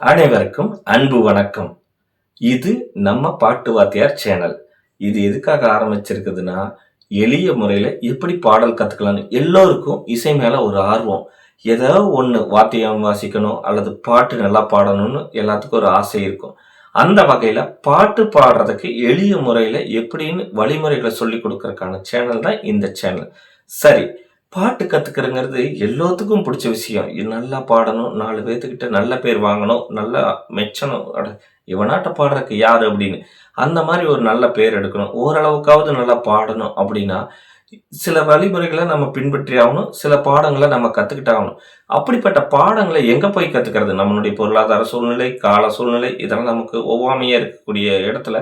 அனைவருக்கும் அன்பு வணக்கம். இது நம்ம பாட்டு வாத்தியார் சேனல். இது எதுக்காக ஆரம்பிச்சிருக்குதுன்னா எளிய முறையில் எப்படி பாடல் கற்றுக்கலான்னு எல்லோருக்கும் இசை மேலே ஒரு ஆர்வம். ஏதோ ஒன்று வாத்தியம் வாசிக்கணும் அல்லது பாட்டு நல்லா பாடணும்னு எல்லாத்துக்கும் ஒரு ஆசை இருக்கும். அந்த வகையில் பாட்டு பாடுறதுக்கு எளிய முறையில் எப்படின்னு வழிமுறைகளை சொல்லி கொடுக்கறதுக்கான சேனல் தான் இந்த சேனல். சரி பாட்டு கற்றுக்கிறங்கிறது எல்லாத்துக்கும் பிடிச்ச விஷயம். இது நல்லா பாடணும் நாலு பேர்த்துக்கிட்ட நல்ல பேர் வாங்கணும் நல்லா மெச்சணும். அட இவனாட்ட பாடுறதுக்கு யார் அப்படின்னு. அந்த மாதிரி ஒரு நல்ல பேர் எடுக்கணும். ஓரளவுக்காவது நல்லா பாடணும் அப்படின்னா சில வழிமுறைகளை நம்ம பின்பற்றி ஆகணும் சில பாடங்களை நம்ம கற்றுக்கிட்டாகணும் அப்படிப்பட்ட பாடங்களை எங்கே போய் கற்றுக்கிறது நம்மளுடைய பொருளாதார சூழ்நிலை கால சூழ்நிலை இதெல்லாம் நமக்கு ஒவ்வாமையாக இருக்கக்கூடிய இடத்துல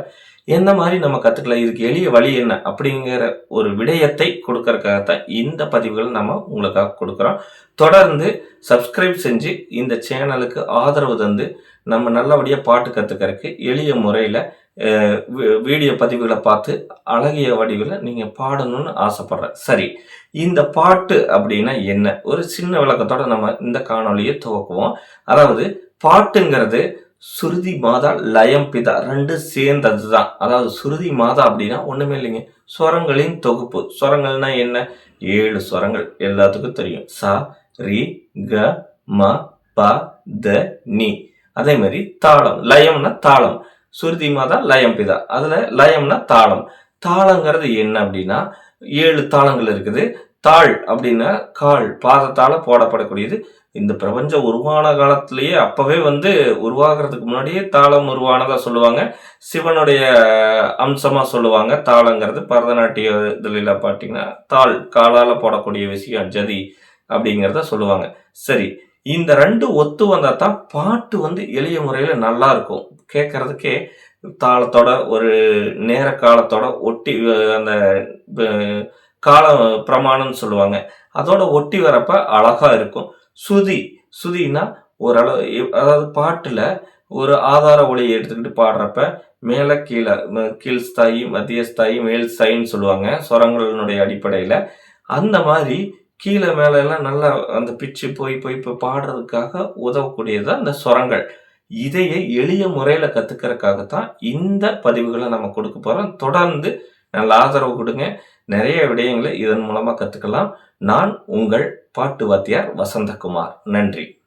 எந்த மாதிரி நம்ம கற்றுக்கலாம் இதுக்கு எளிய வழி என்ன? அப்படிங்கிற ஒரு விடயத்தை கொடுக்கறதுக்காகத்தான் இந்த பதிவுகள் நம்ம உங்களுக்காக கொடுக்குறோம். தொடர்ந்து சப்ஸ்கிரைப் செஞ்சு இந்த சேனலுக்கு ஆதரவு தந்து நம்ம நல்லபடியாக பாட்டு கற்றுக்கறதுக்கு எளிய முறையில் வீடியோ பதிவுகளை பார்த்து அழகிய வடிவில் நீங்கள் பாடணும்னு ஆசைப்பட்றேன். சரி இந்த பாட்டு அப்படின்னா என்ன? ஒரு சின்ன விளக்கத்தோட நம்ம இந்த காணொலியை துவக்குவோம். அதாவது பாட்டுங்கிறது சுருதி மாதா லயம் பிதா ரெண்டு சேர்ந்தது தான் அதாவது சுருதி மாதா அப்படின்னா ஒன்றுமே இல்லைங்க. ஸ்வரங்களின் தொகுப்பு. ஸ்வரங்கள்னா என்ன? ஏழு ஸ்வரங்கள். எல்லாத்துக்கும் தெரியும். ச ரி க ம ப த நி. அதே மாதிரி தாளம். லயம்னா தாளம். சுருதி மாதா லயம் பிதா. அதில் லயம்னா தாளம். தாளங்கிறது என்ன அப்படின்னா ஏழு தாளங்கள் இருக்குது. தாள் அப்படின்னா கால் பாதத்தால் போடப்படக்கூடியது. இந்த பிரபஞ்சம் உருவான காலத்திலேயே அப்பவே வந்து உருவாகிறதுக்கு முன்னாடியே தாளம் உருவானதாக சொல்லுவாங்க. சிவனுடைய அம்சமாக சொல்லுவாங்க. தாளங்கிறது பரதநாட்டிய இதில் பார்த்தீங்கன்னா தாள் காலால் போடக்கூடிய விஷயம் ஜதி அப்படிங்கிறத சொல்லுவாங்க. சரி இந்த ரெண்டு ஒத்து வந்தால் தான் பாட்டு வந்து எளிய முறையில் நல்லா இருக்கும். கேட்கறதுக்கே தாளத்தோட ஒரு நேர காலத்தோட ஒட்டி அந்த கால பிரமாணம்னு சொல்லுவாங்க. அதோட ஒட்டி வரப்ப அழகாக இருக்கும். சுதி சுதினா ஓரளவு அதாவது பாட்டில் ஒரு ஆதார ஒளியை எடுத்துக்கிட்டு பாடுறப்ப மேலே கீழே கீழ் ஸ்தாயி மத்திய ஸ்தாயி மேல் ஸ்தாயின்னு சொல்லுவாங்க சுரங்களினுடைய அடிப்படையில். அந்த மாதிரி கீழே மேலே எல்லாம் நல்லா அந்த பிச்சு போய் போய் இப்போ பாடுறதுக்காக உதவக்கூடியது அந்த சுரங்கள் இதையே எளிய முறையில் கற்றுக்கிறதுக்காகத்தான் இந்த பதிவுகளை நம்ம கொடுக்க போகிறோம் தொடர்ந்து நல்ல ஆதரவு கொடுங்க. நிறைய விடயங்களை இதன் மூலமாக கற்றுக்கலாம் நான் உங்கள் பாட்டு வாத்தியார் வசந்தகுமார். நன்றி.